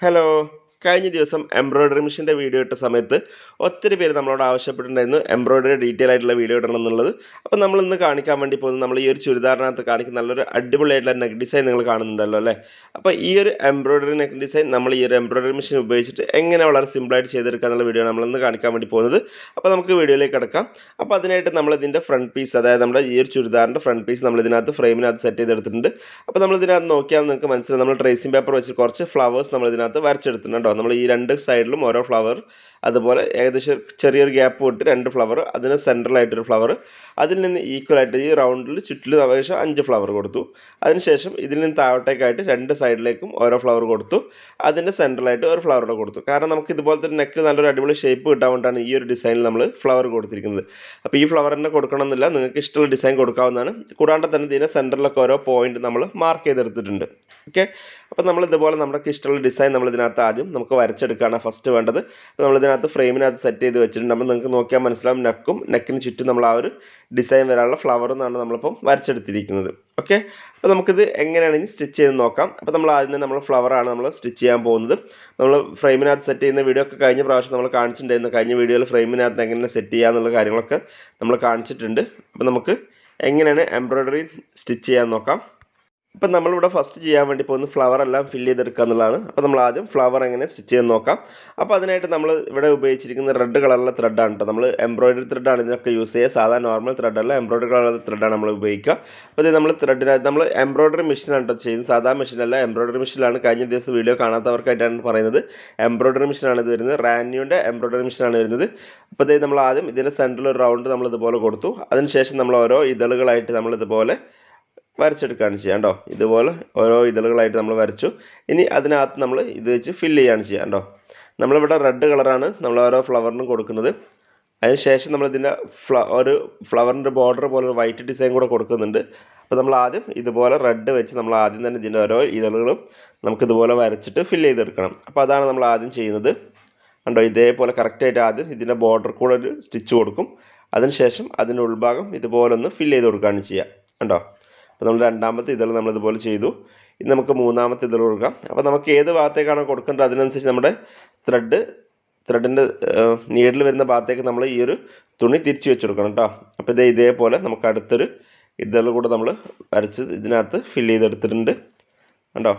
Hello. കഴിഞ്ഞ ദിവസം embroidery മെഷീന്റെ വീഡിയോ ഇട്ട സമയത്ത് ഒത്തിരി പേര് നമ്മളോട് ആവശ്യപ്പെട്ടിട്ടുണ്ടായിരുന്നു. എംബ്രോയ്ഡറി ഡീറ്റെയിൽ ആയിട്ടുള്ള വീഡിയോ ഇടണം എന്നുള്ളത് അപ്പോൾ നമ്മൾ ഇന്ന് കാണിക്കാൻ വേണ്ടി പോകുന്നത് നമ്മൾ ഈ ഒരു ചുരിദാറിനകത്ത് കാണിക്കുന്ന നല്ലൊരു അടിപൊളിയായിട്ടുള്ള നെക്ക് ഡിസൈൻ നിങ്ങൾ കാണുന്നുണ്ടല്ലോ അല്ലേ? അപ്പോൾ ഈ ഒരു എംബ്രോയ്ഡറി നെക്ക് ഡിസൈൻ നമ്മൾ ഈ ഒരു എംബ്രോയ്ഡറി മെഷീൻ ഉപയോഗിച്ചിട്ട് എങ്ങനെ വളരെ സിമ്പിളായിട്ട് ചെയ്തെടുക്കുക എന്നുള്ള വീഡിയോ നമ്മൾ ഇന്ന് കാണിക്കാൻ വേണ്ടി പോകുന്നത്. അപ്പോൾ നമുക്ക് വീഡിയോയിലേക്ക് കിടക്കാം. അപ്പോൾ അതിനായിട്ട് നമ്മൾ ഇതിന്റെ ഫ്രണ്ട് പീസ് അതായത് നമ്മുടെ ഈ ഒരു ചുരിദാറിന്റെ ഫ്രണ്ട് പീസ് നമ്മൾ ഇതിനകത്ത് ഫ്രെയിമിനകത്ത് സെറ്റ് ചെയ്തെടുത്തിട്ടുണ്ട്. അപ്പോൾ നമ്മൾ ഇതിനകത്ത് നോക്കിയാൽ നിങ്ങൾക്ക് മനസ്സിലാവും. നമ്മൾ ട്രേസിംഗ് പേപ്പർ വെച്ച് കുറച്ച് ഫ്ലവേഴ്സ് നമ്മൾ ഇതിനകത്ത് വരച്ചെടുത്തിട്ടുണ്ട് കേട്ടോ നമ്മൾ ഈ രണ്ട് സൈഡിലും ഓരോ ഫ്ലവർ അതുപോലെ ഏകദേശം ചെറിയൊരു ഗ്യാപ്പ് വിട്ട് രണ്ട് ഫ്ലവർ അതിന് സെൻട്രലായിട്ടൊരു ഫ്ലവർ അതിൽ നിന്ന് ഈക്വൽ ആയിട്ട് ഈ റൗണ്ടിൽ ചുറ്റിലും ഏകദേശം അഞ്ച് ഫ്ലവർ കൊടുത്തു. അതിനുശേഷം ഇതിൽ നിന്ന് താഴോട്ടേക്കായിട്ട് രണ്ട് സൈഡിലേക്കും ഓരോ ഫ്ലവർ കൊടുത്തു. അതിന്റെ സെൻട്രലായിട്ട് ഒരു ഫ്ലവർ കൂടെ കൊടുത്തു. കാരണം നമുക്ക് ഇതുപോലത്തെ നെക്ക് നല്ലൊരു അടിപൊളി ഷേപ്പ് കിട്ടാൻ ഈ ഒരു ഡിസൈനിൽ നമ്മൾ ഫ്ലവർ കൊടുത്തിരിക്കുന്നത്. അപ്പോൾ ഈ ഫ്ലവർ തന്നെ കൊടുക്കണമെന്നില്ല. നിങ്ങൾക്ക് ഇഷ്ടമുള്ള ഡിസൈൻ കൊടുക്കാവുന്നതാണ്. കൂടാണ്ട് തന്നെ ഇതിന്റെ സെന്ററിലൊക്കെ ഓരോ പോയിന്റ് നമ്മൾ മാർക്ക് ചെയ്തെടുത്തിട്ടുണ്ട്. ഓക്കെ അപ്പോൾ നമ്മൾ ഇതുപോലെ നമുക്ക് ഇഷ്ടമുള്ള ഡിസൈൻ നമ്മൾ ഇതിനകത്ത് ആദ്യം നമുക്ക് വരച്ചെടുക്കുകയാണ് ഫസ്റ്റ് വേണ്ടത്. അപ്പോൾ നമ്മൾ ഇതിനകത്ത് ഫ്രെയിമിനകത്ത് സെറ്റ് ചെയ്ത് വെച്ചിട്ടുണ്ട്. അപ്പോൾ നിങ്ങൾക്ക് നോക്കിയാൽ മനസ്സിലാവും നെക്കും നെക്കിന് ചുറ്റും നമ്മൾ ആ ഒരു ഡിസൈൻ വരാനുള്ള ഫ്ലവർ എന്നാണ് നമ്മളിപ്പം വരച്ചെടുത്തിരിക്കുന്നത്. ഓക്കെ അപ്പോൾ നമുക്കിത് എങ്ങനെയാണ് ഇനി സ്റ്റിച്ച് ചെയ്ത് നോക്കാം. അപ്പോൾ നമ്മൾ ആദ്യം തന്നെ നമ്മൾ ഫ്ലവറാണ് നമ്മൾ സ്റ്റിച്ച് ചെയ്യാൻ പോകുന്നത്. നമ്മൾ ഫ്രെയിമിനകത്ത് സെറ്റ് ചെയ്യുന്ന വീഡിയോ ഒക്കെ കഴിഞ്ഞ പ്രാവശ്യം നമ്മൾ കാണിച്ചിട്ടുണ്ടായിരുന്നു. കഴിഞ്ഞ വീഡിയോയിൽ ഫ്രെയിമിനകത്ത് എങ്ങനെ സെറ്റ് ചെയ്യുക എന്നുള്ള കാര്യങ്ങളൊക്കെ നമ്മൾ കാണിച്ചിട്ടുണ്ട്. അപ്പോൾ നമുക്ക് എങ്ങനെയാണ് എംബ്രോയ്ഡറി സ്റ്റിച്ച് ചെയ്യാൻ നോക്കാം. ഇപ്പം നമ്മളിവിടെ ഫസ്റ്റ് ചെയ്യാൻ വേണ്ടി പോകുന്ന ഫ്ലവർ എല്ലാം ഫില്ല് ചെയ്തെടുക്കുക എന്നുള്ളതാണ്. അപ്പോൾ നമ്മൾ ആദ്യം ഫ്ലവർ എങ്ങനെ സ്റ്റിച്ച് ചെയ്ത് നോക്കാം. അപ്പോൾ അതിനായിട്ട് നമ്മൾ ഇവിടെ ഉപയോഗിച്ചിരിക്കുന്ന റെഡ് കളറുള്ള ത്രെഡാണ് കേട്ടോ നമ്മൾ എംബ്രോയിഡറി ത്രെഡാണ് ഇതിനൊക്കെ യൂസ് ചെയ്യുക. സാധാരണ നോർമൽ ത്രെഡല്ല എംബ്രോയിഡറി കളറുള്ള ത്രെഡാണ് നമ്മൾ ഉപയോഗിക്കുക. അപ്പോൾ ഇത് നമ്മൾ ത്രെഡിനകത്ത് നമ്മൾ എംബ്രോയിഡറി മെഷീനാണ് കേട്ടോ ചെയ്യുന്നത്. സാധാ മെഷീനല്ല എംബ്രോയിഡറി മെഷീനിലാണ് കഴിഞ്ഞ ദിവസം വീഡിയോ കാണാത്തവർക്കായിട്ടാണ് പറയുന്നത്. എംബ്രോയിഡറി മെഷീനാണ് ഇത് വരുന്നത്. റാന്യൂന്റെ എംബ്രോയിഡറി മെഷീനാണ് വരുന്നത്. അപ്പോൾ ഇത് നമ്മൾ ആദ്യം ഇതിന്റെ സെന്ററിൽ ഒരു റൗണ്ട് നമ്മൾ ഇതുപോലെ കൊടുത്തു. അതിനുശേഷം നമ്മൾ ഓരോ ഇതളുകളായിട്ട് നമ്മൾ ഇതുപോലെ വരച്ചെടുക്കുകയാണ് ചെയ്യുക കേട്ടോ. ഇതുപോലെ ഓരോ ഇതളുകളായിട്ട് നമ്മൾ വരച്ചു. ഇനി അതിനകത്ത് നമ്മൾ ഇത് വെച്ച് ഫില്ല് ചെയ്യുകയാണ് ചെയ്യുക കേട്ടോ. നമ്മളിവിടെ റെഡ് കളറാണ് നമ്മൾ ഓരോ ഫ്ലവറിനും കൊടുക്കുന്നത്. അതിനുശേഷം നമ്മൾ ഇതിന്റെ ഫ്ല ഒരു ഫ്ലവറിന്റെ ബോർഡർ പോലെ ഒരു വൈറ്റ് ഡിസൈൻ കൂടെ കൊടുക്കുന്നുണ്ട്. അപ്പോൾ നമ്മൾ ആദ്യം ഇതുപോലെ റെഡ് വെച്ച് നമ്മൾ ആദ്യം തന്നെ ഇതിന്റെ ഓരോ ഇതളുകളും നമുക്ക് ഇതുപോലെ വരച്ചിട്ട് ഫില്ല് ചെയ്തെടുക്കണം. അപ്പോൾ അതാണ് നമ്മൾ ആദ്യം ചെയ്യുന്നത്. കണ്ടോ? ഇതേപോലെ കറക്റ്റായിട്ട് ആദ്യം ഇതിന്റെ ബോർഡർ കൂടെ ഒരു സ്റ്റിച്ച് കൊടുക്കും. അതിനുശേഷം അതിന്റെ ഉൾഭാഗം ഇതുപോലെ ഒന്ന് ഫില്ല് ചെയ്ത് കൊടുക്കുകയാണ് ചെയ്യുക. കണ്ടോ? അപ്പോൾ നമ്മൾ രണ്ടാമത്തെ ഇതൾ നമ്മൾ ഇതുപോലെ ചെയ്തു. ഇനി നമുക്ക് മൂന്നാമത്തെ ഇതൾ കൊടുക്കാം. അപ്പോൾ നമുക്ക് ഏത് ഭാഗത്തേക്കാണോ കൊടുക്കേണ്ടത് അതിനനുസരിച്ച് നമ്മുടെ ത്രെഡ് ത്രെഡിന്റെ നീഡിൽ വരുന്ന ഭാഗത്തേക്ക് നമ്മൾ ഈ ഒരു തുണി തിരിച്ച് വെച്ച് കൊടുക്കണം കേട്ടോ അപ്പോൾ ഇതേ ഇതേപോലെ നമുക്ക് അടുത്തൊരു ഇതൾ കൂടെ നമ്മൾ വരച്ച് ഇതിനകത്ത് ഫില്ല് ചെയ്തെടുത്തിട്ടുണ്ട്. കണ്ടോ?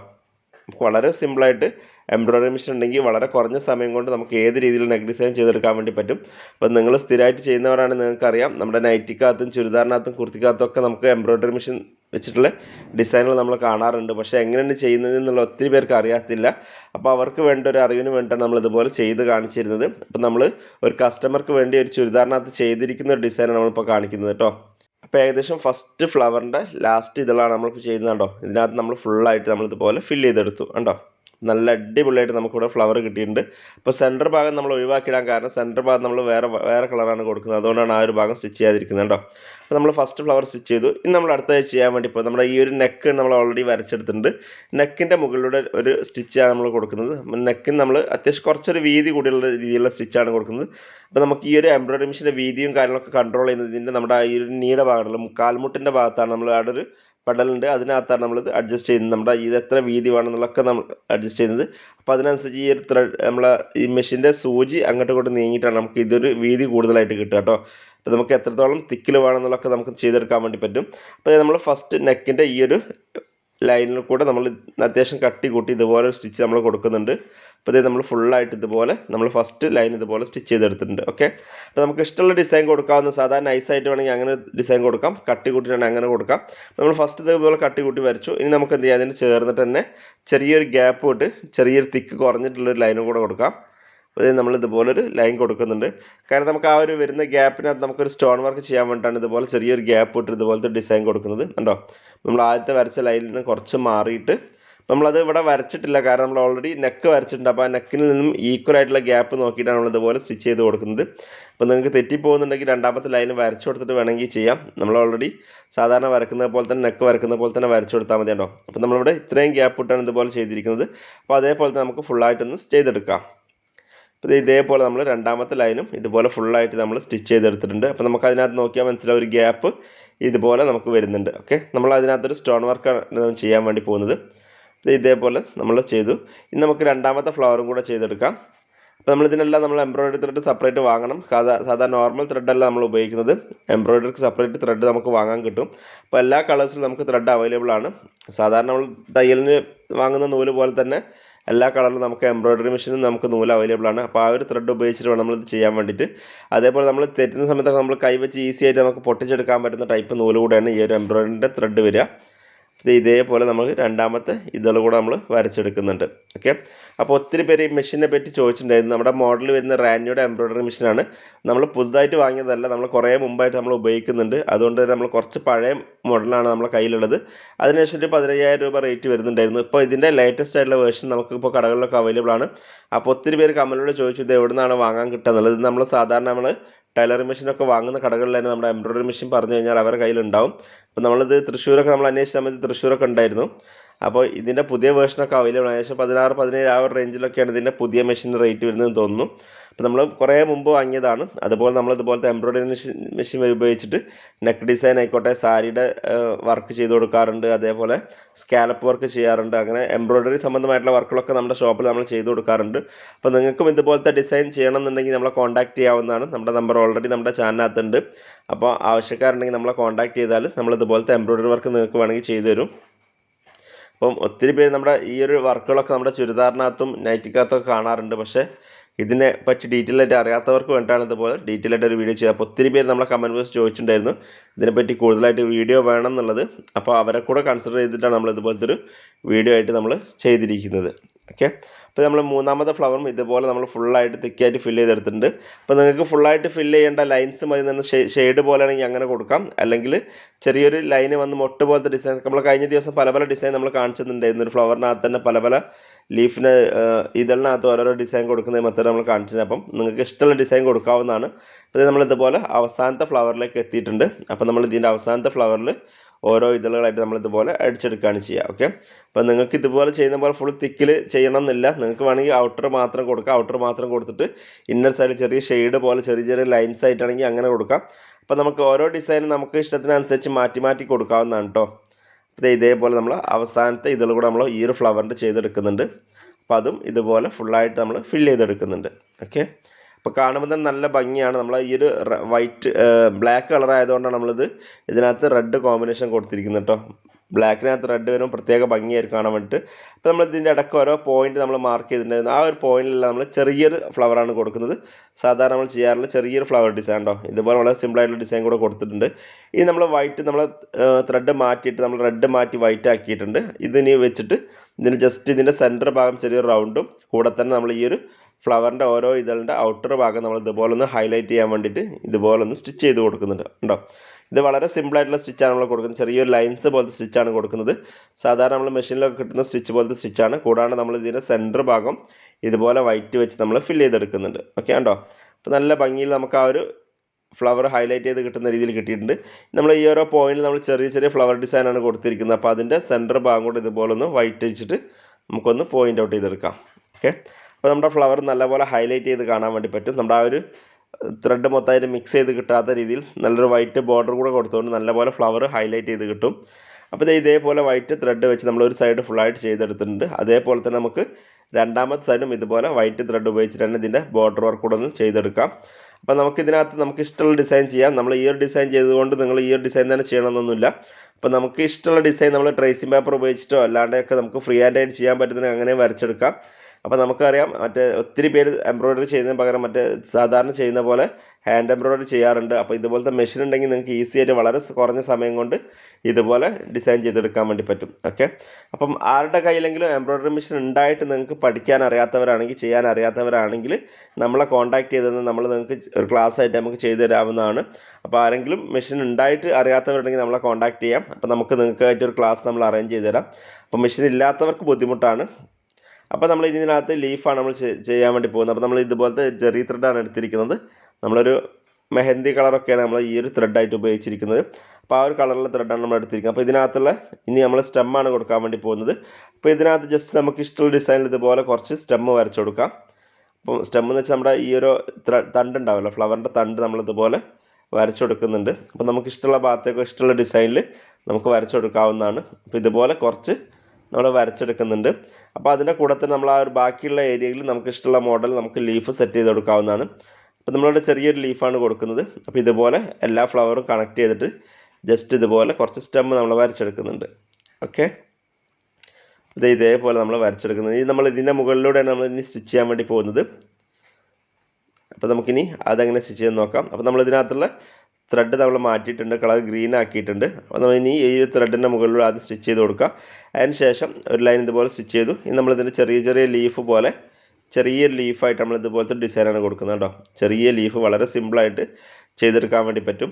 വളരെ സിമ്പിളായിട്ട് എംബ്രോയ്ഡറി മെഷീൻ ഉണ്ടെങ്കിൽ വളരെ കുറഞ്ഞ സമയം കൊണ്ട് നമുക്ക് ഏത് രീതിയിൽ നെക്ക് ഡിസൈൻ ചെയ്തെടുക്കാൻ വേണ്ടി പറ്റും. അപ്പോൾ നിങ്ങൾ സ്ഥിരമായിട്ട് ചെയ്യുന്നവരാണ് നിങ്ങൾക്കറിയാം. നമ്മുടെ നൈറ്റിക്കകത്തും ചുരിദാറിനകത്തും കുർത്തിക്കകത്തും ഒക്കെ നമുക്ക് എംബ്രോയ്ഡറി മെഷീൻ വെച്ചിട്ടുള്ള ഡിസൈനുകൾ നമ്മൾ കാണാറുണ്ട്. പക്ഷേ എങ്ങനെയാണ് ചെയ്യുന്നത് എന്നുള്ള ഒത്തിരി പേർക്ക് അറിയാത്തില്ല. അപ്പോൾ അവർക്ക് വേണ്ട ഒരു അറിവിന് വേണ്ടിയിട്ടാണ് നമ്മൾ ഇതുപോലെ ചെയ്ത് കാണിച്ചിരുന്നത്. അപ്പോൾ നമ്മൾ ഒരു കസ്റ്റമർക്ക് വേണ്ടി ഒരു ചുരിദാറിനകത്ത് ചെയ്തിരിക്കുന്ന ഒരു ഡിസൈനാണ് നമ്മളിപ്പോൾ കാണിക്കുന്നത് കേട്ടോ. അപ്പോൾ ഏകദേശം ഫസ്റ്റ് ഫ്ലവറിന്റെ ലാസ്റ്റ് ഇതളാണ് നമ്മളിപ്പോൾ ചെയ്യുന്നത് കണ്ടോ? ഇതിനകത്ത് നമ്മൾ ഫുള്ളായിട്ട് നമ്മളിതുപോലെ ഫില്ല് ചെയ്തെടുത്തു കണ്ടോ? നല്ല അടിപൊളിയായിട്ട് നമുക്കിവിടെ ഫ്ലവർ കിട്ടിയിട്ടുണ്ട്. അപ്പോൾ സെന്റർ ഭാഗം നമ്മൾ ഒഴിവാക്കിയിടാൻ കാരണം സെന്റർ ഭാഗം നമ്മൾ വേറെ വേറെ കളറാണ് കൊടുക്കുന്നത്. അതുകൊണ്ടാണ് ആ ഒരു ഭാഗം സ്റ്റിച്ച് ചെയ്യാതിരിക്കുന്നത് കേട്ടോ. അപ്പോൾ നമ്മൾ ഫസ്റ്റ് ഫ്ലവർ സ്റ്റിച്ച് ചെയ്തു. ഇനി നമ്മൾ അടുത്തതായി ചെയ്യാൻ വേണ്ടി ഇപ്പോൾ നമ്മുടെ ഈ ഒരു നെക്ക് നമ്മൾ ഓൾറെഡി വരച്ചെടുത്തിട്ടുണ്ട്. നെക്കിന്റെ മുകളിലൂടെ ഒരു സ്റ്റിച്ചാണ് നമ്മൾ കൊടുക്കുന്നത്. നെക്കിന് നമ്മൾ അത്യാവശ്യം കുറച്ചൊരു വീതി കൂടിയുള്ള രീതിയിലുള്ള സ്റ്റിച്ചാണ് കൊടുക്കുന്നത്. അപ്പോൾ നമുക്ക് ഈ ഒരു എംബ്രോയ്ഡറി മെഷീന്റെ വീതിയും കാര്യങ്ങളൊക്കെ കൺട്രോൾ ചെയ്യുന്നതിന്റെ നമ്മുടെ ഈ ഒരു നീട ഭാഗമുള്ള കാൽമുട്ടിന്റെ ഭാഗത്താണ് നമ്മൾ അവിടെ ഒരു പടലുണ്ട്. അതിനകത്താണ് നമ്മളിത് അഡ്ജസ്റ്റ് ചെയ്യുന്നത്. നമ്മുടെ ഇത് എത്ര വീതി വേണമെന്നുള്ളതൊക്കെ നമ്മൾ അഡ്ജസ്റ്റ് ചെയ്യുന്നത്. അപ്പോൾ അതിനനുസരിച്ച് ഈ ഒരു ത്രെഡ് നമ്മളെ ഈ മെഷീന്റെ സൂചി അങ്ങോട്ടും ഇങ്ങോട്ടും നീങ്ങിയിട്ടാണ് നമുക്ക് ഇതൊരു വീതി കൂടുതലായിട്ട് കിട്ടുക കേട്ടോ. അപ്പോൾ നമുക്ക് എത്രത്തോളം തിക്കിൽ വേണമെന്നുള്ളതൊക്കെ നമുക്ക് ചെയ്തെടുക്കാൻ വേണ്ടി പറ്റും. അപ്പോൾ നമ്മൾ ഫസ്റ്റ് നെക്കിന്റെ ഈ ഒരു ലൈനിൽ കൂടെ നമ്മൾ അത്യാവശ്യം കട്ടി കൂട്ടി ഇതുപോലെ സ്റ്റിച്ച് നമ്മൾ കൊടുക്കുന്നുണ്ട്. അപ്പോൾ ഇത് നമ്മൾ ഫുള്ളായിട്ട് ഇതുപോലെ നമ്മൾ ഫസ്റ്റ് ലൈൻ ഇതുപോലെ സ്റ്റിച്ച് ചെയ്തെടുത്തിട്ടുണ്ട്. ഓക്കെ? അപ്പോൾ നമുക്ക് ഇഷ്ടമുള്ള ഡിസൈൻ കൊടുക്കാവുന്ന സാധാരണ നൈസായിട്ട് വേണമെങ്കിൽ അങ്ങനെ ഡിസൈൻ കൊടുക്കാം. കട്ടി കൂട്ടിയിട്ടാണെങ്കിൽ അങ്ങനെ കൊടുക്കാം. നമ്മൾ ഫസ്റ്റ് ഇതുപോലെ കട്ടി കൂട്ടി വരച്ചു. ഇനി നമുക്ക് എന്ത് ചെയ്യാം? അതിന് ചേർന്നിട്ട് തന്നെ ചെറിയൊരു ഗ്യാപ്പ് ഇട്ട് ചെറിയൊരു തിക്ക് കുറഞ്ഞിട്ടുള്ളൊരു ലൈനും കൂടെ കൊടുക്കാം. അപ്പോൾ നമ്മൾ ഇതുപോലൊരു ലൈൻ കൊടുക്കുന്നുണ്ട്. കാരണം നമുക്ക് ആ ഒരു വരുന്ന ഗ്യാപ്പിനകത്ത് നമുക്കൊരു സ്റ്റോൺ വർക്ക് ചെയ്യാൻ വേണ്ടിയിട്ടാണ് ഇതുപോലെ ചെറിയൊരു ഗ്യാപ്പ് ഇട്ട് ഇതുപോലത്തെ ഡിസൈൻ കൊടുക്കുന്നത്. കണ്ടോ? നമ്മൾ ആദ്യത്തെ വരച്ച ലൈനിൽ നിന്ന് കുറച്ച് മാറിയിട്ട് നമ്മളത് ഇവിടെ വരച്ചിട്ടില്ല. കാരണം നമ്മൾ ഓൾറെഡി നെക്ക് വരച്ചിട്ടുണ്ട്. അപ്പോൾ ആ നെക്കിൽ നിന്നും ഈക്വൽ ആയിട്ടുള്ള ഗ്യാപ്പ് നോക്കിയിട്ടാണ് നമ്മൾ ഇതുപോലെ സ്റ്റിച്ച് ചെയ്ത് കൊടുക്കുന്നത്. അപ്പോൾ നിങ്ങൾക്ക് തെറ്റിപ്പോകുന്നുണ്ടെങ്കിൽ രണ്ടാമത്തെ ലൈൻ വരച്ചു കൊടുത്തിട്ട് വേണമെങ്കിൽ ചെയ്യാം. നമ്മൾ ഓൾറെഡി സാധാരണ വരക്കുന്ന പോലെ തന്നെ നെക്ക് വരക്കുന്ന പോലെ തന്നെ വരച്ചു കൊടുത്താൽ മതി കേട്ടോ. അപ്പോൾ നമ്മളിവിടെ ഇത്രയും ഗ്യാപ്പ് ഇട്ടാണ് ഇതുപോലെ ചെയ്തിരിക്കുന്നത്. അപ്പോൾ അതേപോലെ തന്നെ നമുക്ക് ഫുള്ളായിട്ടൊന്ന് ചെയ്തെടുക്കാം. അപ്പോൾ ഇതേപോലെ നമ്മൾ രണ്ടാമത്തെ ലൈനും ഇതുപോലെ ഫുള്ളായിട്ട് നമ്മൾ സ്റ്റിച്ച് ചെയ്തെടുത്തിട്ടുണ്ട്. അപ്പോൾ നമുക്ക് അതിനകത്ത് നോക്കിയാൽ മനസ്സിലാവും ഒരു ഗ്യാപ്പ് ഇതുപോലെ നമുക്ക് വരുന്നുണ്ട്. ഓക്കെ നമ്മൾ അതിനകത്തൊരു സ്റ്റോൺ വർക്കാണ് ചെയ്യാൻ വേണ്ടി പോകുന്നത്. ഇത് ഇതേപോലെ നമ്മൾ ചെയ്തു. ഇനി നമുക്ക് രണ്ടാമത്തെ ഫ്ലവറും കൂടെ ചെയ്തെടുക്കാം. അപ്പോൾ നമ്മൾ ഇതിനെല്ലാം നമ്മൾ എംബ്രോയിഡറി ത്രെഡ് സെപ്പറേറ്റ് വാങ്ങണം. സാധാ സാധാ നോർമൽ ത്രെഡല്ല നമ്മൾ ഉപയോഗിക്കുന്നത്. എംബ്രോയിഡറിക്ക് സെപ്പറേറ്റ് ത്രെഡ് നമുക്ക് വാങ്ങാൻ കിട്ടും. അപ്പോൾ എല്ലാ കളേഴ്സിലും നമുക്ക് ത്രെഡ് അവൈലബിൾ ആണ്. സാധാരണ നമ്മൾ തയ്യലിന് വാങ്ങുന്ന നൂൽ പോലെ തന്നെ എല്ലാ കളറിലും നമുക്ക് എംബ്രോയിഡറി മെഷീനും നമുക്ക് നൂൽ അവൈലബിൾ ആണ്. അപ്പോൾ ആ ഒരു ത്രെഡ് ഉപയോഗിച്ചിട്ട് വേണം നമ്മളിത് ചെയ്യാൻ വേണ്ടിയിട്ട്. അതേപോലെ നമ്മൾ തെറ്റുന്ന സമയത്തൊക്കെ നമ്മൾ കൈ കൈവച്ച് ഈസി ആയിട്ട് നമുക്ക് പൊട്ടിച്ചെടുക്കാൻ പറ്റുന്ന ടൈപ്പ് നൂൽ കൂടെയാണ് ഈ ഒരു എംബ്രോയിഡറിന്റെ ത്രെഡ് വരിക. ഇതേപോലെ നമ്മൾ രണ്ടാമത്തെ ഇതുകൾ കൂടെ നമ്മൾ വരച്ചെടുക്കുന്നുണ്ട്. ഓക്കെ അപ്പോൾ ഒത്തിരി പേര് ഈ മെഷീനെ പറ്റി ചോദിച്ചിട്ടുണ്ടായിരുന്നു. നമ്മുടെ മോഡൽ വരുന്ന റാനിയുടെ എംബ്രോയിഡറി മെഷീനാണ് നമ്മൾ പുതുതായിട്ട് വാങ്ങിയതല്ല. നമ്മൾ കുറേ മുമ്പായിട്ട് നമ്മൾ ഉപയോഗിക്കുന്നുണ്ട്. അതുകൊണ്ട് തന്നെ നമ്മൾ കുറച്ച് പഴയ മോഡലാണ് നമ്മുടെ കയ്യിലുള്ളത്. അതിനുശേഷം ഒരു പതിനയ്യായിരം രൂപ റേറ്റ് വരുന്നുണ്ടായിരുന്നു. ഇപ്പോൾ ഇതിന്റെ ലേറ്റസ്റ്റ് ആയിട്ടുള്ള വേർഷൻ നമുക്ക് ഇപ്പോൾ കടകളിലൊക്കെ അവൈലബിൾ ആണ്. അപ്പോൾ ഒത്തിരി പേര് കമലിലൂടെ ചോദിച്ചു ഇത് എവിടെ നിന്നാണ് വാങ്ങാൻ കിട്ടുക? എന്നുള്ളത്. നമ്മൾ സാധാരണ നമ്മൾ ടൈലറിംഗ് മെഷീനൊക്കെ വാങ്ങുന്ന കടകളിൽ തന്നെ നമ്മുടെ എംബ്രോയിഡറി മെഷീൻ പറഞ്ഞു കഴിഞ്ഞാൽ അവരുടെ കയ്യിലുണ്ടാവും. അപ്പോൾ നമ്മളിത് തൃശ്ശൂരൊക്കെ നമ്മൾ അന്വേഷിച്ച സമയത്ത് തൃശ്ശൂരൊക്കെ ഉണ്ടായിരുന്നു. അപ്പോൾ ഇതിന്റെ പുതിയ വേർഷനൊക്കെ അവൈലബിൾ ആണ്. ഏകദേശം പതിനാറ് പതിനേഴ് ആ ഒരു റേഞ്ചിലൊക്കെയാണ് ഇതിന്റെ പുതിയ മെഷീൻ റേറ്റ് വരുന്നതെന്ന് തോന്നുന്നു. അപ്പോൾ നമ്മൾ കുറേ മുമ്പ് വാങ്ങിയതാണ്. അതുപോലെ നമ്മൾ ഇതുപോലത്തെ എംബ്രോയിഡറി മെഷീൻ ഉപയോഗിച്ചിട്ട് നെക്ക് ഡിസൈൻ ആയിക്കോട്ടെ സാരിയുടെ വർക്ക് ചെയ്ത് കൊടുക്കാറുണ്ട്. അതേപോലെ സ്കാലപ്പ് വർക്ക് ചെയ്യാറുണ്ട്. അങ്ങനെ എംബ്രോയിഡറി സംബന്ധമായിട്ടുള്ള വർക്കുകളൊക്കെ നമ്മുടെ ഷോപ്പിൽ നമ്മൾ ചെയ്ത് കൊടുക്കാറുണ്ട്. അപ്പോൾ നിങ്ങൾക്കും ഇതുപോലത്തെ ഡിസൈൻ ചെയ്യണമെന്നുണ്ടെങ്കിൽ നമ്മളെ കോൺടാക്ട് ചെയ്യാവുന്നതാണ്. നമ്മുടെ നമ്പർ ഓൾറെഡി നമ്മുടെ ചാനലിനകത്തുണ്ട് അപ്പോൾ ആവശ്യക്കാരുണ്ടെങ്കിൽ നമ്മളെ കോൺടാക്ട് ചെയ്താൽ നമ്മൾ ഇതുപോലത്തെ എംബ്രോയിഡറി വർക്ക് നിങ്ങൾക്ക് വേണമെങ്കിൽ ചെയ്തു തരും അപ്പം ഒത്തിരി പേര് നമ്മുടെ ഈ ഒരു വർക്കുകളൊക്കെ നമ്മുടെ ചുരിദാറിനകത്തും നൈറ്റിക്കകത്തൊക്കെ കാണാറുണ്ട്. പക്ഷേ ഇതിനെ പറ്റി ഡീറ്റെയിൽ ആയിട്ട് അറിയാത്തവർക്ക് വേണ്ടിയിട്ടാണ് ഇതുപോലെ ഡീറ്റെയിൽ ആയിട്ട് ഒരു വീഡിയോ ചെയ്യുക അപ്പോൾ ഒത്തിരി പേര് നമ്മളെ കമന്റ് ബോക്സ് ചോദിച്ചിട്ടുണ്ടായിരുന്നു ഇതിനെപ്പറ്റി കൂടുതലായിട്ട് വീഡിയോ വേണം എന്നുള്ളത് അപ്പോൾ അവരെ കൂടെ കൺസിഡർ ചെയ്തിട്ടാണ് നമ്മൾ ഇതുപോലത്തെ ഒരു വീഡിയോ ആയിട്ട് നമ്മൾ ചെയ്തിരിക്കുന്നത്. ഓക്കെ അപ്പോൾ നമ്മൾ മൂന്നാമത്തെ ഫ്ലവറും ഇതുപോലെ നമ്മൾ ഫുള്ളായിട്ട് തിക്കായിട്ട് ഫില്ല് ചെയ്തെടുത്തിട്ടുണ്ട്. അപ്പോൾ നിങ്ങൾക്ക് ഫുള്ളായിട്ട് ഫില്ല് ചെയ്യേണ്ട ലൈൻസ് മതി നിന്ന് ഷെയ്ഡ് പോലെയാണെങ്കിൽ അങ്ങനെ കൊടുക്കാം. അല്ലെങ്കിൽ ചെറിയൊരു ലൈന് വന്ന് മൊട്ട് പോലത്തെ ഡിസൈൻ നമ്മൾ കഴിഞ്ഞ ദിവസം പല പല ഡിസൈൻ നമ്മൾ കാണിച്ചിട്ടുണ്ടായിരുന്നു. ഒരു ഫ്ലവറിനകത്ത് തന്നെ പല പല ലീഫിന് ഇതിനകത്ത് ഓരോരോ ഡിസൈൻ കൊടുക്കുന്ന മെത്തേഡ് നമ്മൾ കാണിച്ചത് അപ്പം നിങ്ങൾക്ക് ഇഷ്ടമുള്ള ഡിസൈൻ കൊടുക്കാവുന്നതാണ്. അപ്പോൾ നമ്മൾ ഇതുപോലെ അവസാനത്തെ ഫ്ലവറിലേക്ക് എത്തിയിട്ടുണ്ട്. അപ്പോൾ നമ്മൾ ഇതിന്റെ അവസാനത്തെ ഫ്ലവറിൽ ഓരോ ഇതളുകളായിട്ട് നമ്മൾ ഇതുപോലെ അടിച്ചെടുക്കുകയാണ് ചെയ്യുക. ഓക്കെ അപ്പോൾ നിങ്ങൾക്ക് ഇതുപോലെ ചെയ്യുന്ന പോലെ ഫുൾ തിക്കിൽ ചെയ്യണം എന്നില്ല നിങ്ങൾക്ക് വേണമെങ്കിൽ ഔട്ടർ മാത്രം കൊടുക്കാം. ഔട്ടർ മാത്രം കൊടുത്തിട്ട് ഇന്നർ സൈഡ് ചെറിയ ഷെയ്ഡ് പോലെ ചെറിയ ചെറിയ ലൈൻസ് ആയിട്ടാണെങ്കിൽ അങ്ങനെ കൊടുക്കാം. അപ്പോൾ നമുക്ക് ഓരോ ഡിസൈനും നമുക്ക് ഇഷ്ടത്തിനനുസരിച്ച് മാറ്റി മാറ്റി കൊടുക്കാവുന്നതാണ് കേട്ടോ ഇതേപോലെ നമ്മൾ അവസാനത്തെ ഇതിൽ കൂടെ നമ്മൾ ഈ ഒരു ഫ്ലവറിന്റെ ചെയ്തെടുക്കുന്നുണ്ട്. അപ്പോൾ അതും ഇതുപോലെ ഫുള്ളായിട്ട് നമ്മൾ ഫില്ല് ചെയ്തെടുക്കുന്നുണ്ട്. ഓക്കെ അപ്പോൾ കാണുമ്പോൾ തന്നെ നല്ല ഭംഗിയാണ്. നമ്മൾ ഈ ഒരു വൈറ്റ് ബ്ലാക്ക് കളർ ആയതുകൊണ്ടാണ് നമ്മളിത് ഇതിനകത്ത് റെഡ് കോമ്പിനേഷൻ കൊടുത്തിരിക്കുന്നത് കേട്ടോ ബ്ലാക്കിനകത്ത് റെഡ് വരുമ്പോൾ പ്രത്യേക ഭംഗിയായിരിക്കും കാണാൻ വേണ്ടിയിട്ട് അപ്പോൾ നമ്മൾ ഇതിന്റെ ഇടയ്ക്ക് ഓരോ പോയിന്റ് നമ്മൾ മാർക്ക് ചെയ്തിട്ടുണ്ടായിരുന്നു. ആ ഒരു പോയിന്റിലെല്ലാം നമ്മൾ ചെറിയൊരു ഫ്ലവറാണ് കൊടുക്കുന്നത്. സാധാരണ നമ്മൾ ചെയ്യാറുള്ള ചെറിയൊരു ഫ്ലവർ ഡിസൈൻ ഉണ്ടോ ഇതുപോലെ വളരെ സിമ്പിളായിട്ടുള്ള ഡിസൈൻ കൂടെ കൊടുത്തിട്ടുണ്ട്. ഇനി നമ്മൾ വൈറ്റ് നമ്മൾ ത്രെഡ് മാറ്റിയിട്ട് നമ്മൾ റെഡ് മാറ്റി വൈറ്റ് ആക്കിയിട്ടുണ്ട്. ഇതിനി വെച്ചിട്ട് ഇതിന് ജസ്റ്റ് ഇതിന്റെ സെന്റർ ഭാഗം ചെറിയൊരു റൗണ്ടും കൂടെ തന്നെ നമ്മൾ ഈ ഒരു ഫ്ലവറിന്റെ ഓരോ ഇതളിന്റെ ഔട്ടർ ഭാഗം നമ്മൾ ഇതുപോലെ ഒന്ന് ഹൈലൈറ്റ് ചെയ്യാൻ വേണ്ടിയിട്ട് ഇതുപോലെ ഒന്ന് സ്റ്റിച്ച് ചെയ്ത് കൊടുക്കുന്നുണ്ട്. ഉണ്ടോ ഇത് വളരെ സിമ്പിളായിട്ടുള്ള സ്റ്റിച്ചാണ് നമ്മൾ കൊടുക്കുന്നത്. ചെറിയൊരു ലൈൻസ് പോലത്തെ സ്റ്റിച്ചാണ് കൊടുക്കുന്നത്. സാധാരണ നമ്മൾ മെഷീനിലൊക്കെ കിട്ടുന്ന സ്റ്റിച്ച് പോലത്തെ സ്റ്റിച്ചാണ് കൂടാണ്ട് നമ്മൾ ഇതിന്റെ സെന്റർ ഭാഗം ഇതുപോലെ വൈറ്റ് വെച്ച് നമ്മൾ ഫില്ല് ചെയ്തെടുക്കുന്നുണ്ട്. ഓക്കെ ഉണ്ടോ അപ്പോൾ നല്ല ഭംഗിയിൽ നമുക്ക് ആ ഒരു ഫ്ലവർ ഹൈലൈറ്റ് ചെയ്ത് കിട്ടുന്ന രീതിയിൽ കിട്ടിയിട്ടുണ്ട്. നമ്മൾ ഈ ഓരോ പോയിന്റിൽ നമ്മൾ ചെറിയ ചെറിയ ഫ്ലവർ ഡിസൈനാണ് കൊടുത്തിരിക്കുന്നത്. അപ്പോൾ അതിന്റെ സെന്റർ ഭാഗം കൂടെ ഇതുപോലെ ഒന്ന് വൈറ്റ് വെച്ചിട്ട് നമുക്കൊന്ന് പോയിന്റ് ഔട്ട് ചെയ്തെടുക്കാം. ഓക്കെ അപ്പോൾ നമ്മുടെ ഫ്ലവർ നല്ലപോലെ ഹൈലൈറ്റ് ചെയ്ത് കാണാൻ വേണ്ടി പറ്റും. നമ്മുടെ ആ ഒരു ത്രെഡ് മൊത്തമായിട്ട് മിക്സ് ചെയ്ത് കിട്ടാത്ത രീതിയിൽ നല്ലൊരു വൈറ്റ് ബോർഡർ കൂടെ കൊടുത്തുകൊണ്ട് നല്ലപോലെ ഫ്ലവർ ഹൈലൈറ്റ് ചെയ്ത് കിട്ടും. അപ്പോൾ ഇത് ഇതേപോലെ വൈറ്റ് ത്രെഡ് വെച്ച് നമ്മൾ ഒരു സൈഡ് ഫുള്ളായിട്ട് ചെയ്തെടുത്തിട്ടുണ്ട്. അതേപോലെ തന്നെ നമുക്ക് രണ്ടാമത്തെ സൈഡും ഇതുപോലെ വൈറ്റ് ത്രെഡ് ഉപയോഗിച്ചിട്ട് തന്നെ ഇതിന്റെ ബോർഡർ വർക്ക് കൂടെ ഒന്ന് ചെയ്തെടുക്കാം. അപ്പോൾ നമുക്ക് ഇതിനകത്ത് നമുക്ക് ഇഷ്ടമുള്ള ഡിസൈൻ ചെയ്യാം. നമ്മൾ ഈ ഒരു ഡിസൈൻ ചെയ്തുകൊണ്ട് നിങ്ങൾ ഈ ഒരു ഡിസൈൻ തന്നെ ചെയ്യണമെന്നൊന്നുമില്ല. അപ്പോൾ നമുക്ക് ഇഷ്ടമുള്ള ഡിസൈൻ നമ്മൾ ട്രേസിംഗ് പേപ്പർ ഉപയോഗിച്ചിട്ടോ അല്ലാണ്ടൊക്കെ നമുക്ക് ഫ്രീ ഹാൻഡ് ആയിട്ട് ചെയ്യാൻ പറ്റുന്ന അങ്ങനെ വരച്ചെടുക്കാം. അപ്പോൾ നമുക്കറിയാം മറ്റേ ഒത്തിരി പേര് എംബ്രോയ്ഡറി ചെയ്യുന്നതിന് പകരം മറ്റേ സാധാരണ ചെയ്യുന്ന പോലെ ഹാൻഡ് എംബ്രോയ്ഡറി ചെയ്യാറുണ്ട്. അപ്പോൾ ഇതുപോലത്തെ മെഷീൻ ഉണ്ടെങ്കിൽ നിങ്ങൾക്ക് ഈസി ആയിട്ട് വളരെ കുറഞ്ഞ സമയം കൊണ്ട് ഇതുപോലെ ഡിസൈൻ ചെയ്തെടുക്കാൻ വേണ്ടി പറ്റും. ഓക്കെ അപ്പം ആരുടെ കയ്യിലെങ്കിലും എംബ്രോയ്ഡറി മെഷീൻ ഉണ്ടായിട്ട് നിങ്ങൾക്ക് പഠിക്കാൻ അറിയാത്തവരാണെങ്കിൽ ചെയ്യാൻ അറിയാത്തവരാണെങ്കിൽ നമ്മളെ കോൺടാക്ട് ചെയ്തെന്ന് നമ്മൾ നിങ്ങൾക്ക് ഒരു ക്ലാസ് ആയിട്ട് നമുക്ക് ചെയ്തു തരാവുന്നതാണ്. അപ്പോൾ ആരെങ്കിലും മെഷീൻ ഉണ്ടായിട്ട് അറിയാത്തവരുണ്ടെങ്കിൽ നമ്മളെ കോൺടാക്ട് ചെയ്യാം. അപ്പോൾ നമുക്ക് നിങ്ങൾക്കായിട്ട് ഒരു ക്ലാസ് നമ്മൾ അറേഞ്ച് ചെയ്തു തരാം. അപ്പോൾ മെഷീൻ ഇല്ലാത്തവർക്ക് ബുദ്ധിമുട്ടാണ്. അപ്പോൾ നമ്മൾ ഇതിനകത്ത് ലീഫാണ് നമ്മൾ ചെയ്യാൻ വേണ്ടി പോകുന്നത്. അപ്പോൾ നമ്മൾ ഇതുപോലത്തെ ചെറി ത്രെഡാണ് എടുത്തിരിക്കുന്നത്. നമ്മളൊരു മെഹന്തി കളറൊക്കെയാണ് നമ്മൾ ഈ ഒരു ത്രെഡായിട്ട് ഉപയോഗിച്ചിരിക്കുന്നത്. അപ്പോൾ ആ ഒരു കളറിലെ ത്രെഡാണ് നമ്മൾ എടുത്തിരിക്കുന്നത്. അപ്പോൾ ഇതിനകത്തുള്ള ഇനി നമ്മൾ സ്റ്റെമ്മാണ് കൊടുക്കാൻ വേണ്ടി പോകുന്നത്. അപ്പോൾ ഇതിനകത്ത് ജസ്റ്റ് നമുക്ക് ഇഷ്ടമുള്ള ഡിസൈനിൽ ഇതുപോലെ കുറച്ച് സ്റ്റെമ്മ് വരച്ചു കൊടുക്കാം. അപ്പം സ്റ്റെം എന്ന് വെച്ചാൽ നമ്മുടെ ഈ ഒരു തണ്ട് ഉണ്ടാവുമല്ലോ ഫ്ലവറിന്റെ തണ്ട് നമ്മൾ ഇതുപോലെ വരച്ചു കൊടുക്കുന്നുണ്ട്. അപ്പോൾ നമുക്ക് ഇഷ്ടമുള്ള ഭാഗത്തേക്ക് ഇഷ്ടമുള്ള ഡിസൈനിൽ നമുക്ക് വരച്ചു കൊടുക്കാവുന്നതാണ്. അപ്പോൾ ഇതുപോലെ കുറച്ച് നമ്മൾ വരച്ചെടുക്കുന്നുണ്ട് അപ്പോൾ അതിന്റെ കൂടെ തന്നെ നമ്മൾ ആ ഒരു ബാക്കിയുള്ള ഏരിയയിൽ നമുക്ക് ഇഷ്ടമുള്ള മോഡൽ നമുക്ക് ലീഫ് സെറ്റ് ചെയ്ത് കൊടുക്കാവുന്നതാണ്. അപ്പോൾ നമ്മളിവിടെ ചെറിയൊരു ലീഫാണ് കൊടുക്കുന്നത്. അപ്പോൾ ഇതുപോലെ എല്ലാ ഫ്ലവറും കണക്ട് ചെയ്തിട്ട് ജസ്റ്റ് ഇതുപോലെ കുറച്ച് സ്റ്റെം നമ്മൾ വരച്ചെടുക്കുന്നുണ്ട്. ഓക്കെ ഇത് ഇതേപോലെ നമ്മൾ വരച്ചെടുക്കുന്നത് ഇനി നമ്മൾ ഇതിന്റെ മുകളിലൂടെയാണ് നമ്മൾ ഇനി സ്റ്റിച്ച് ചെയ്യാൻ വേണ്ടി പോകുന്നത്. അപ്പോൾ നമുക്കിനി അതെങ്ങനെ സ്റ്റിച്ച് ചെയ്യാൻ നോക്കാം. അപ്പോൾ നമ്മൾ ഇതിനകത്തുള്ള ത്രെഡ് നമ്മൾ മാറ്റിയിട്ടുണ്ട് കളർ ഗ്രീൻ ആക്കിയിട്ടുണ്ട്. അപ്പോൾ നമ്മൾ ഇനി ഈ ഒരു ത്രെഡിന്റെ മുകളിലൂടെ ആദ്യം സ്റ്റിച്ച് ചെയ്ത് കൊടുക്കുക. അതിന് ശേഷം ഒരു ലൈൻ ഇതുപോലെ സ്റ്റിച്ച് ചെയ്തു. ഇനി നമ്മളിതിന്റെ ചെറിയ ചെറിയ ലീഫ് പോലെ ചെറിയ ലീഫായിട്ട് നമ്മൾ ഇതുപോലത്തെ ഡിസൈനാണ് കൊടുക്കുന്നത് കേട്ടോ. ചെറിയ ലീഫ് വളരെ സിമ്പിളായിട്ട് ചെയ്തെടുക്കാൻ വേണ്ടി പറ്റും.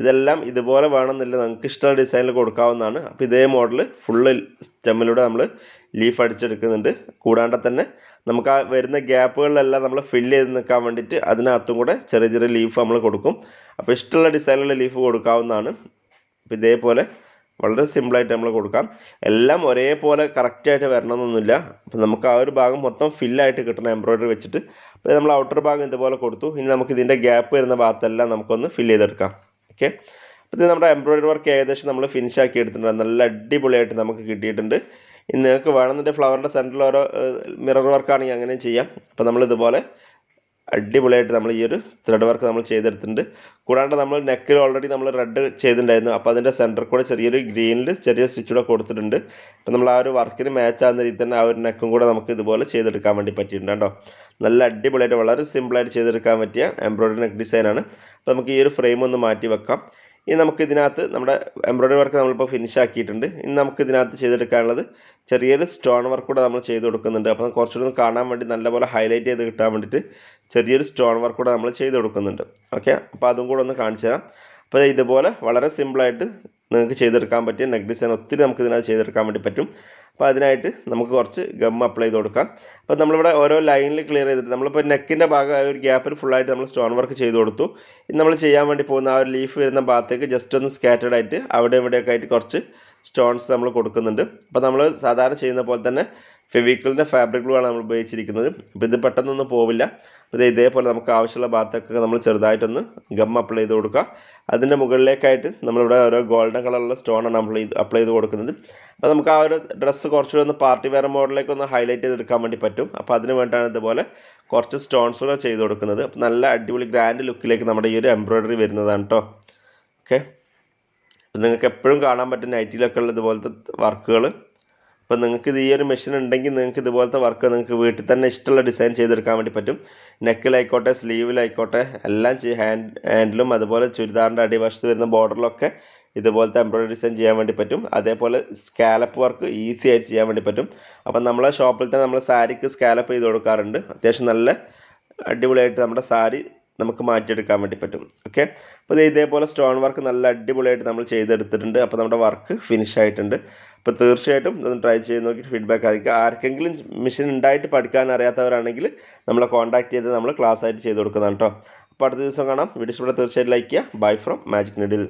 ഇതെല്ലാം ഇതുപോലെ വേണമെന്നില്ല നമുക്ക് ഇഷ്ടമുള്ള ഡിസൈനിൽ കൊടുക്കാവുന്നതാണ്. അപ്പോൾ ഇതേ മോഡൽ ഫുള്ള് സ്റ്റെമ്മിലൂടെ നമ്മൾ ലീഫ് അടിച്ചെടുക്കുന്നുണ്ട്. കൂടാണ്ട് തന്നെ നമുക്ക് ആ വരുന്ന ഗ്യാപ്പുകളിലെല്ലാം നമ്മൾ ഫില്ല് ചെയ്ത് നിൽക്കാൻ വേണ്ടിയിട്ട് അതിനകത്തും കൂടെ ചെറിയ ചെറിയ ലീഫ് നമ്മൾ കൊടുക്കും. അപ്പോൾ ഇഷ്ടമുള്ള ഡിസൈനിലുള്ള ലീഫ് കൊടുക്കാവുന്നതാണ്. അപ്പോൾ ഇതേപോലെ വളരെ സിമ്പിളായിട്ട് നമ്മൾ കൊടുക്കാം. എല്ലാം ഒരേപോലെ കറക്റ്റായിട്ട് വരണമെന്നൊന്നുമില്ല. അപ്പോൾ നമുക്ക് ആ ഒരു ഭാഗം മൊത്തം ഫില്ലായിട്ട് കിട്ടണം എംബ്രോയിഡറി വെച്ചിട്ട് അപ്പോൾ നമ്മൾ ഔട്ടർ ഭാഗം ഇതുപോലെ കൊടുത്തു. ഇനി നമുക്ക് ഇതിന്റെ ഗ്യാപ്പ് വരുന്ന ഭാഗത്തെല്ലാം നമുക്കൊന്ന് ഫില്ല് ചെയ്തെടുക്കാം. ഓക്കെ അപ്പോൾ ഇത് നമ്മുടെ എംബ്രോയിഡറി വർക്ക് ഏകദേശം നമ്മൾ ഫിനിഷ് ആക്കി എടുത്തിട്ടുണ്ട്. നല്ല അടിപൊളിയായിട്ട് നമുക്ക് കിട്ടിയിട്ടുണ്ട്. നിങ്ങൾക്ക് വേണമെന്നുണ്ടെങ്കിൽ ഫ്ലവറിന്റെ സെന്ററിൽ ഓരോ മിറർ വർക്കാണെങ്കിൽ അങ്ങനെയും ചെയ്യാം. അപ്പോൾ നമ്മൾ ഇതുപോലെ അടിപൊളിയായിട്ട് നമ്മൾ ഈ ഒരു ത്രെഡ് വർക്ക് നമ്മൾ ചെയ്തെടുത്തിട്ടുണ്ട്. കൂടാണ്ട് നമ്മൾ നെക്കിൽ ഓൾറെഡി നമ്മൾ റെഡ് ചെയ്തിട്ടുണ്ടായിരുന്നു. അപ്പോൾ അതിന്റെ സെന്റർ കൂടെ ചെറിയൊരു ഗ്രീനിൽ ചെറിയ സ്റ്റിച്ച് കൂടെ കൊടുത്തിട്ടുണ്ട്. അപ്പോൾ നമ്മൾ ആ ഒരു വർക്കിന് മാച്ച് ആകുന്ന രീതി തന്നെ ആ ഒരു നെക്കും കൂടെ നമുക്ക് ഇതുപോലെ ചെയ്തെടുക്കാൻ വേണ്ടി പറ്റിയിട്ടുണ്ട് കേട്ടോ. നല്ല അടിപൊളിയായിട്ട് വളരെ സിമ്പിളായിട്ട് ചെയ്തെടുക്കാൻ പറ്റിയ എംബ്രോയ്ഡറി നെക്ക് ഡിസൈനാണ് അപ്പോൾ നമുക്ക് ഈ ഒരു ഫ്രെയിം ഒന്ന് മാറ്റി വെക്കാം. ഇനി നമുക്ക് ഇതിനകത്ത് നമ്മുടെ എംബ്രോയ്ഡറി വർക്ക് നമ്മളിപ്പോൾ ഫിനിഷ് ആക്കിയിട്ടുണ്ട്. ഇനി നമുക്ക് ഇതിനകത്ത് ചെയ്തെടുക്കാനുള്ളത് ചെറിയൊരു സ്റ്റോൺ വർക്ക് കൂടെ നമ്മൾ ചെയ്ത് കൊടുക്കുന്നുണ്ട്. അപ്പോൾ കുറച്ചുകൂടി കാണാൻ വേണ്ടി നല്ലപോലെ ഹൈലൈറ്റ് ചെയ്ത് കിട്ടാൻ വേണ്ടിയിട്ട് ചെറിയൊരു സ്റ്റോൺ വർക്ക് കൂടെ നമ്മൾ ചെയ്ത് കൊടുക്കുന്നുണ്ട്. ഓക്കെ അപ്പോൾ അതും കൂടെ ഒന്ന് കാണിച്ചു തരാം. അപ്പോൾ ഇതുപോലെ വളരെ സിമ്പിളായിട്ട് നിങ്ങൾക്ക് ചെയ്തെടുക്കാൻ പറ്റിയ നെക്ക് ഡിസൈൻ ഒത്തിരി നമുക്ക് ഇതിനകത്ത് ചെയ്തെടുക്കാൻ വേണ്ടി പറ്റും. അപ്പോൾ അതിനായിട്ട് നമുക്ക് കുറച്ച് ഗം അപ്ലൈ ചെയ്ത് കൊടുക്കാം. അപ്പോൾ നമ്മളിവിടെ ഓരോ ലൈനിൽ ക്ലിയർ ചെയ്തിട്ട് നമ്മളിപ്പോൾ നെക്കിന്റെ ഭാഗം ആ ഒരു ഗ്യാപ്പിൽ ഫുള്ളായിട്ട് നമ്മൾ സ്റ്റോൺ വർക്ക് ചെയ്ത് കൊടുത്തു. ഇനി നമ്മൾ ചെയ്യാൻ വേണ്ടി പോകുന്ന ആ ഒരു ലീഫ് വരുന്ന ഭാഗത്തേക്ക് ജസ്റ്റ് ഒന്ന് സ്കാറ്റേഡ് ആയിട്ട് അവിടെ ഇവിടെയൊക്കെ ആയിട്ട് കുറച്ച് സ്റ്റോൺസ് നമ്മൾ കൊടുക്കുന്നുണ്ട്. അപ്പോൾ നമ്മൾ സാധാരണ ചെയ്യുന്ന പോലെ തന്നെ ഫെവിക്കിളിന്റെ ഫാബ്രിക് ഗ്ലൂ ആണ് നമ്മൾ ഉപയോഗിച്ചിരിക്കുന്നത്. അപ്പോൾ ഇത് പെട്ടെന്നൊന്നും പോവില്ല. അപ്പോൾ ഇത് ഇതേപോലെ നമുക്ക് ആവശ്യമുള്ള ഭാഗത്തൊക്കെ നമ്മൾ ചെറുതായിട്ടൊന്ന് ഗം അപ്ലൈ ചെയ്ത് കൊടുക്കുക. അതിന്റെ മുകളിലേക്കായിട്ട് നമ്മളിവിടെ ഓരോ ഗോൾഡൻ കളറുള്ള സ്റ്റോണാണ് നമ്മൾ അപ്ലൈ ചെയ്ത് കൊടുക്കുന്നത്. അപ്പോൾ നമുക്ക് ആ ഒരു ഡ്രസ്സ് കുറച്ചുകൂടി ഒന്ന് പാർട്ടി വെയർ മോഡലിലേക്ക് ഒന്ന് ഹൈലൈറ്റ് ചെയ്തെടുക്കാൻ വേണ്ടി പറ്റും. അപ്പോൾ അതിന് വേണ്ടിയാണ് ഇതുപോലെ കുറച്ച് സ്റ്റോൺസ് കൂടെ ചെയ്ത് കൊടുക്കുന്നത്. അപ്പോൾ നല്ല അടിപൊളി ഗ്രാൻഡ് ലുക്കിലേക്ക് നമ്മുടെ ഈ ഒരു എംബ്രോയ്ഡറി വരുന്നതാണ് കേട്ടോ ഓക്കെ നിങ്ങൾക്ക് എപ്പോഴും കാണാൻ പറ്റും നൈറ്റിലൊക്കെ ഉള്ള ഇതുപോലത്തെ വർക്കുകൾ. അപ്പം നിങ്ങൾക്ക് ഇത് ഈ ഒരു മെഷീൻ ഉണ്ടെങ്കിൽ നിങ്ങൾക്ക് ഇതുപോലത്തെ വർക്ക് നിങ്ങൾക്ക് വീട്ടിൽ തന്നെ ഇഷ്ടമുള്ള ഡിസൈൻ ചെയ്തെടുക്കാൻ വേണ്ടി പറ്റും. നെക്കിലായിക്കോട്ടെ സ്ലീവിലായിക്കോട്ടെ എല്ലാം ചെയ്യും ഹാൻഡ് ഹാൻഡിലും അതുപോലെ ചുരിദാറിന്റെ അടിവശത്ത് വരുന്ന ബോർഡറിലൊക്കെ ഇതുപോലത്തെ എംബ്രോയിഡറി ഡിസൈൻ ചെയ്യാൻ വേണ്ടി പറ്റും. അതേപോലെ സ്കാലപ്പ് വർക്ക് ഈസി ആയിട്ട് ചെയ്യാൻ വേണ്ടി പറ്റും. അപ്പം നമ്മളെ ഷോപ്പിൽ തന്നെ നമ്മൾ സാരിക്ക് സ്കാലപ്പ് ചെയ്ത് കൊടുക്കാറുണ്ട്. അത്യാവശ്യം നല്ല അടിപൊളിയായിട്ട് നമ്മുടെ സാരി നമുക്ക് മാറ്റിയെടുക്കാൻ വേണ്ടി പറ്റും. ഓക്കെ അപ്പോൾ ഇതേപോലെ സ്റ്റോൺ വർക്ക് നല്ല അടിപൊളിയായിട്ട് നമ്മൾ ചെയ്തെടുത്തിട്ടുണ്ട്. അപ്പോൾ നമ്മുടെ വർക്ക് ഫിനിഷ് ആയിട്ടുണ്ട്. അപ്പോൾ തീർച്ചയായിട്ടും ഇതൊന്ന് ട്രൈ ചെയ്ത് നോക്കിയിട്ട് ഫീഡ്ബാക്ക് അറിയിക്കുക ആർക്കെങ്കിലും മെഷീൻ ഉണ്ടായിട്ട് പഠിക്കാൻ അറിയാത്തവരാണെങ്കിൽ നമ്മളെ കോൺടാക്ട് ചെയ്ത് നമ്മൾ ക്ലാസ് ആയിട്ട് ചെയ്ത് കൊടുക്കുന്നതാണ് കേട്ടോ അപ്പോൾ അടുത്ത ദിവസം കാണാം. വീഡിയോ ഇഷ്ടപ്പെട്ട തീർച്ചയായിട്ടും ലൈക്ക് ചെയ്യുക. Bye from magic നിഡിൽ